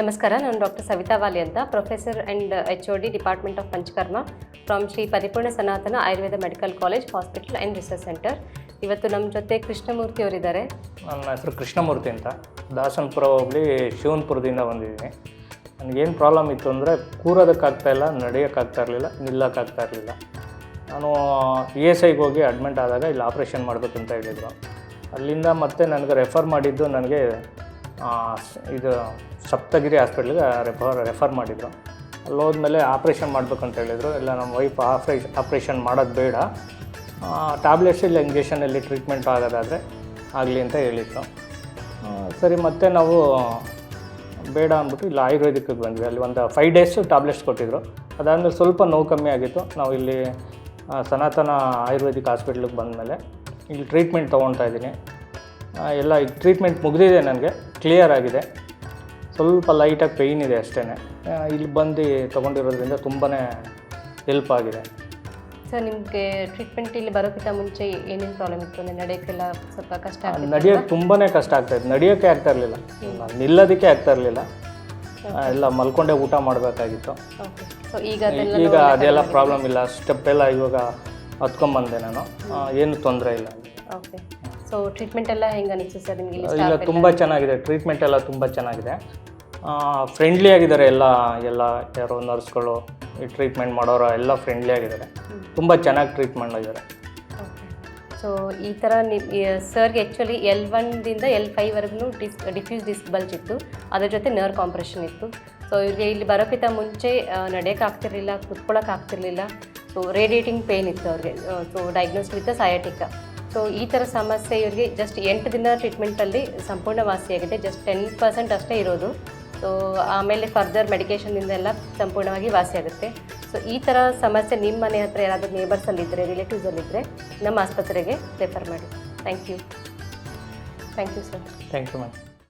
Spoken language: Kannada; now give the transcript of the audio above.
ನಮಸ್ಕಾರ, ನಾನು ಡಾಕ್ಟರ್ ಸವಿತಾ ವಾಲಿ ಅಂತ professor and H O D department of Panchakarma from Shri Paripoorna Sanatana Ayurveda medical college, hospital and research centre. ಇವತ್ತು ನಮ್ಮ ಜೊತೆ ಕೃಷ್ಣಮೂರ್ತಿ ಅವರಿದ್ದಾರೆ. ನನ್ನ ಹೆಸರು ಕೃಷ್ಣಮೂರ್ತಿ ಅಂತ. ದಾಸನಪುರ ಹೋಗ್ಲಿ, ಶಿವನ್ಪುರದಿಂದ ಬಂದಿದ್ದೀನಿ. ನನಗೇನು ಪ್ರಾಬ್ಲಮ್ ಇತ್ತು ಅಂದರೆ, ಕೂರೋದಕ್ಕಾಗ್ತಾ ಇಲ್ಲ, ನಡೆಯೋಕ್ಕಾಗ್ತಾ ಇರಲಿಲ್ಲ, ನಿಲ್ಲೋಕ್ಕಾಗ್ತಾ ಇರಲಿಲ್ಲ. ನಾನು ಇ ಎಸ್ ಐಗೆ ಹೋಗಿ ಅಡ್ಮಿಟ್ ಆದಾಗ ಇಲ್ಲಿ ಆಪ್ರೇಷನ್ ಮಾಡಬೇಕಂತ ಹೇಳಿದರು. ಅಲ್ಲಿಂದ ಮತ್ತೆ ನನಗೆ ರೆಫರ್ ಮಾಡಿದ್ದು ನನಗೆ ಇದು ಸಪ್ತಗಿರಿ ಹಾಸ್ಪಿಟ್ಲಿಗೆ ರೆಫರ್ ರೆಫರ್ ಮಾಡಿದರು. ಅಲ್ಲಿ ಹೋದ್ಮೇಲೆ ಆಪ್ರೇಷನ್ ಮಾಡಬೇಕಂತ ಹೇಳಿದರು. ಇಲ್ಲ ನಮ್ಮ ವೈಫ್ ಆಪ್ರೇಷ್ ಆಪ್ರೇಷನ್ ಮಾಡೋದು ಬೇಡ. ಟ್ಯಾಬ್ಲೆಟ್ಸ್ ಇಲ್ಲ ಇಂಜೆಕ್ಷನಲ್ಲಿ ಟ್ರೀಟ್ಮೆಂಟ್ ಆಗೋದಾದರೆ ಆಗಲಿ ಅಂತ ಹೇಳಿದ್ರು. ಸರಿ ಮತ್ತೆ ನಾವು ಬೇಡ ಅಂದ್ಬಿಟ್ಟು ಇಲ್ಲಿ ಆಯುರ್ವೇದಿಕ್ಗೆ ಬಂದ್ವಿ. ಅಲ್ಲಿ ಒಂದು ಫೈವ್ ಡೇಸು ಟ್ಯಾಬ್ಲೆಟ್ಸ್ ಕೊಟ್ಟಿದ್ರು. ಅದಾದಮೇಲೆ ಸ್ವಲ್ಪ ನೋವು ಕಮ್ಮಿ ಆಗಿತ್ತು. ನಾವು ಇಲ್ಲಿ ಸನಾತನ ಆಯುರ್ವೇದಿಕ್ ಹಾಸ್ಪಿಟ್ಲಿಗೆ ಬಂದಮೇಲೆ ಇಲ್ಲಿ ಟ್ರೀಟ್ಮೆಂಟ್ ತೊಗೊಳ್ತಾ ಇದ್ದೀನಿ. ಎಲ್ಲ ಈಗ ಟ್ರೀಟ್ಮೆಂಟ್ ಮುಗಿದಿದೆ ನನಗೆ. ಕ್ಲಿಯರ್ ಆಗಿದೆ. ಸ್ವಲ್ಪ ಲೈಟಾಗಿ ಪೇಯ್ನ್ ಇದೆ ಅಷ್ಟೇ ಇಲ್ಲಿ ಬಂದು ತೊಗೊಂಡಿರೋದ್ರಿಂದ ತುಂಬಾ ಹೆಲ್ಪ್ ಆಗಿದೆ. ಸರ್ ನಿಮಗೆ ಟ್ರೀಟ್ಮೆಂಟ್ ಇಲ್ಲಿ ಬರೋಕ್ಕಿಂತ ಮುಂಚೆ ಏನೇನು ಪ್ರಾಬ್ಲಮ್ ಇತ್ತು? ಅಂದರೆ ನಡೆಯೋಕ್ಕೆಲ್ಲ ಸ್ವಲ್ಪ ಕಷ್ಟ ನಡೆಯೋಕ್ಕೆ ತುಂಬಾ ಕಷ್ಟ ಆಗ್ತಾಯಿತ್ತು ನಡೆಯೋಕ್ಕೆ ಆಗ್ತಾ ಇರಲಿಲ್ಲ. ನಿಲ್ಲೋದಕ್ಕೆ ಆಗ್ತಾ ಇರಲಿಲ್ಲ. ಎಲ್ಲ ಮಲ್ಕೊಂಡೇ ಊಟ ಮಾಡಬೇಕಾಗಿತ್ತು. ಈಗ ಅದೆಲ್ಲ ಈಗ ಅದೆಲ್ಲ ಪ್ರಾಬ್ಲಮ್ ಇಲ್ಲ. ಸ್ಟೆಪ್ ಎಲ್ಲ ಇವಾಗ ಹತ್ಕೊಂಬಂದೆ ನಾನು. ಏನು ತೊಂದರೆ ಇಲ್ಲ. ಓಕೆ ಸೊ ಟ್ರೀಟ್ಮೆಂಟ್ ಎಲ್ಲ ಹೆಂಗೆ ಅನಿಸ್ತು ಸರ್ ನಿಮಗೆ ಇಲ್ಲಿ ತುಂಬ ಚೆನ್ನಾಗಿದೆ. ಟ್ರೀಟ್ಮೆಂಟ್ ಎಲ್ಲ ತುಂಬ ಚೆನ್ನಾಗಿದೆ. ಫ್ರೆಂಡ್ಲಿ ಆಗಿದ್ದಾರೆ ಎಲ್ಲ ಎಲ್ಲ ಯಾರು ನರ್ಸ್ಗಳು ಈ ಟ್ರೀಟ್ಮೆಂಟ್ ಮಾಡೋರು ಎಲ್ಲ ಫ್ರೆಂಡ್ಲಿ ಆಗಿದ್ದಾರೆ. ತುಂಬ ಚೆನ್ನಾಗಿ ಟ್ರೀಟ್ ಮಾಡಿದ್ದಾರೆ. ಸೊ ಈ ಥರ ಸರ್ಗೆ ಆ್ಯಕ್ಚುಲಿ ಎಲ್ ಒನ್ದಿಂದ L ಫೈವ್ವರೆಗೂ disc diffuse disc bulges bulge ಇತ್ತು. ಅದ್ರ ಜೊತೆ ನರ್ ಕಾಂಪ್ರೆಷನ್ ಇತ್ತು. ಸೊ ಇವ್ರಿಗೆ ಇಲ್ಲಿ ಬರೋಕ್ಕಿಂತ ಮುಂಚೆ ನಡೆಯೋಕೆ ಆಗ್ತಿರ್ಲಿಲ್ಲ ಕುತ್ಕೊಳ್ಳೋಕೆ ಆಗ್ತಿರ್ಲಿಲ್ಲ. ಸೊ ರೇಡಿಯೇಟಿಂಗ್ ಪೇನ್ ಇತ್ತು ಅವ್ರಿಗೆ. So diagnose with sciatica so ಈ ಥರ ಸಮಸ್ಯೆ ಇವರಿಗೆ ಜಸ್ಟ್ ಎಂಟು ದಿನ ಟ್ರೀಟ್ಮೆಂಟಲ್ಲಿ ಸಂಪೂರ್ಣ ವಾಸಿಯಾಗಿದೆ ಜಸ್ಟ್ ಟೆನ್ ಪರ್ಸೆಂಟ್ ಅಷ್ಟೇ ಇರೋದು. ಸೊ ಆಮೇಲೆ ಫರ್ದರ್ ಮೆಡಿಕೇಶನ್ ಎಲ್ಲ ಸಂಪೂರ್ಣವಾಗಿ ವಾಸಿಯಾಗುತ್ತೆ. ಸೊ ಈ ಥರ ಸಮಸ್ಯೆ ನಿಮ್ಮ ಮನೆ ಹತ್ರ ಯಾರಾದರೂ ನೇಬರ್ಸಲ್ಲಿದ್ದರೆ ರಿಲೇಟಿವ್ಸಲ್ಲಿದ್ದರೆ ನಮ್ಮ ಆಸ್ಪತ್ರೆಗೆ ರೆಫರ್ ಮಾಡಿ. Thank you thank you sir thank you ma'am